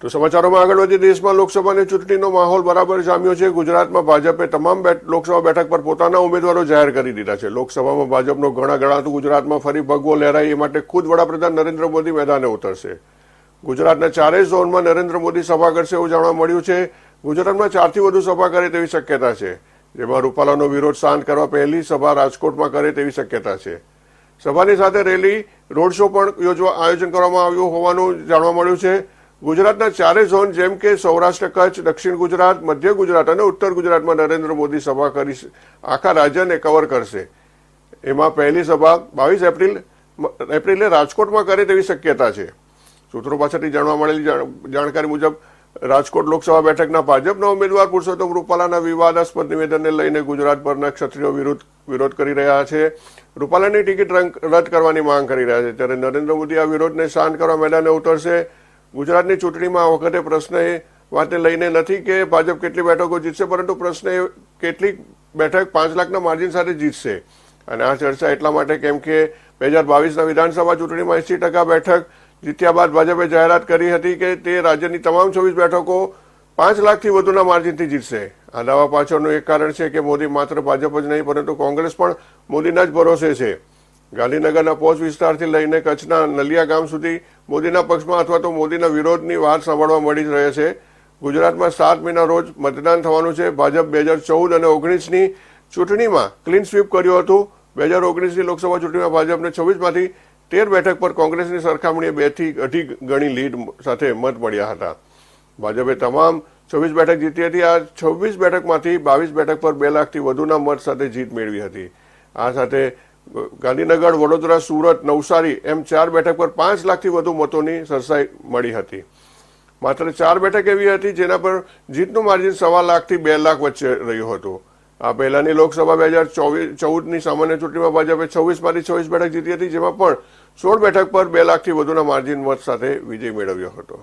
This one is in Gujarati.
તો સમાચારોમાં આગળ વધી દેશમાં લોકસભાની ચૂંટણીનો માહોલ બરાબર જામ્યો છે. ગુજરાતમાં ભાજપે તમામ લોકસભા બેઠક પર પોતાના ઉમેદવારો જાહેર કરી દીધા છે. લોકસભામાં ભાજપનો ઘણા ગણાતું ગુજરાતમાં ફરી ભગવો લહેરાય એ માટે ખુદ વડાપ્રધાન નરેન્દ્ર મોદી મેદાને ઉતરશે. ગુજરાતના ચારેય ઝોનમાં નરેન્દ્ર મોદી સભા કરશે એવું જાણવા મળ્યું છે. ગુજરાતમાં ચારથી વધુ સભા કરે તેવી શક્યતા છે. જેમાં રૂપાલાનો વિરોધ શાંત કરવા પહેલી સભા રાજકોટમાં કરે તેવી શક્યતા છે. સભાની સાથે રેલી, રોડ શો પણ યોજવા, આયોજન કરવામાં આવ્યું હોવાનું જાણવા મળ્યું છે. ગુજરાતના ચારે ઝોન જેમ કે સૌરાષ્ટ્ર કચ્છ, દક્ષિણ ગુજરાત, મધ્ય ગુજરાત અને ઉત્તર ગુજરાતમાં નરેન્દ્ર મોદી સભા કરી આખા રાજ્યને કવર કરશે. એમાં પહેલી સભા બાવીસ એપ્રિલ એપ્રિલે રાજકોટમાં કરે તેવી શક્યતા છે. સૂત્રો પાસેથી જાણવા મળેલી જાણ- જાણકારી મુજબ, રાજકોટ લોકસભા બેઠકના ભાજપના ઉમેદવાર પુરુષોત્તમ રૂપાલાના વિવાદાસ્પદ નિવેદનને લઈને ગુજરાતભરના ક્ષત્રિયો વિરુદ્ધ, વિરોધ કરી રહ્યા છે. રૂપાલાની ટિકિટ રદ કરવાની માંગ કરી રહ્યા છે. ત્યારે નરેન્દ્ર મોદી આ વિરોધને શાંત કરવા મેદાને ઉતરશે. ગુજરાતની ચૂંટણીમાં આ વખતે પ્રશ્ન એ વાતને લઈને નથી કે ભાજપ કેટલી બેઠકો જીતશે, પરંતુ પ્રશ્ન એ કેટલી બેઠક પાંચ લાખના માર્જિન સાથે જીતશે. અને આ ચર્ચા એટલા માટે કેમ કે બે હજાર બાવીસના વિધાનસભા ચૂંટણીમાં એસી ટકા બેઠક જીત્યા બાદ ભાજપે જાહેરાત કરી હતી કે તે રાજ્યની તમામ છવ્વીસ બેઠકો પાંચ લાખથી વધુના માર્જિનથી જીતશે. આ દાવા પાછળનું એક કારણ છે કે મોદી માત્ર ભાજપ જ નહીં, પરંતુ કોંગ્રેસ પણ મોદીના જ ભરોસે છે. ગાંધીનગરના પોચ વિસ્તારથી લઈને કચ્છના નલિયા ગામ સુધી મોદીના પક્ષમાં અથવા તો મોદીના વિરોધની વાત સાંભળવા મળી રહે છે. ગુજરાતમાં સાત મહિના રોજ મતદાન થવાનું છે. ભાજપ બે હજાર ચૌદ અને ઓગણીસની ચૂંટણીમાં ક્લીન સ્વીપ કર્યું હતું. બે હજાર ઓગણીસની લોકસભા ચૂંટણીમાં ભાજપને છવ્વીસમાંથી તેર બેઠક પર કોંગ્રેસની સરખામણીએ બેથી અઢી ગણી લીડ સાથે મત મળ્યા હતા. ભાજપે તમામ છવ્વીસ બેઠક જીતી હતી. આ છવ્વીસ બેઠકમાંથી બાવીસ બેઠક પર બે લાખથી વધુના મત સાથે જીત મેળવી હતી. આ સાથે ગાંધીનગર, વડોદરા, સુરત, નવસારી એમ ચાર બેઠક પર પાંચ લાખથી વધુ મતોની સરસાઈ મળી હતી. માત્ર ચાર બેઠક એવી હતી જેના પર જીતનું માર્જિન સવા લાખથી બે લાખ વચ્ચે રહ્યું હતું. આ પહેલાની લોકસભા બે હજાર ચોવીસ, ચૌદની સામાન્ય ચૂંટણીમાં ભાજપે છવ્વીસમાંથી છવ્વીસ બેઠક જીતી હતી, જેમાં પણ સોળ બેઠક પર બે લાખથી વધુના માર્જિન મત સાથે વિજય મેળવ્યો હતો.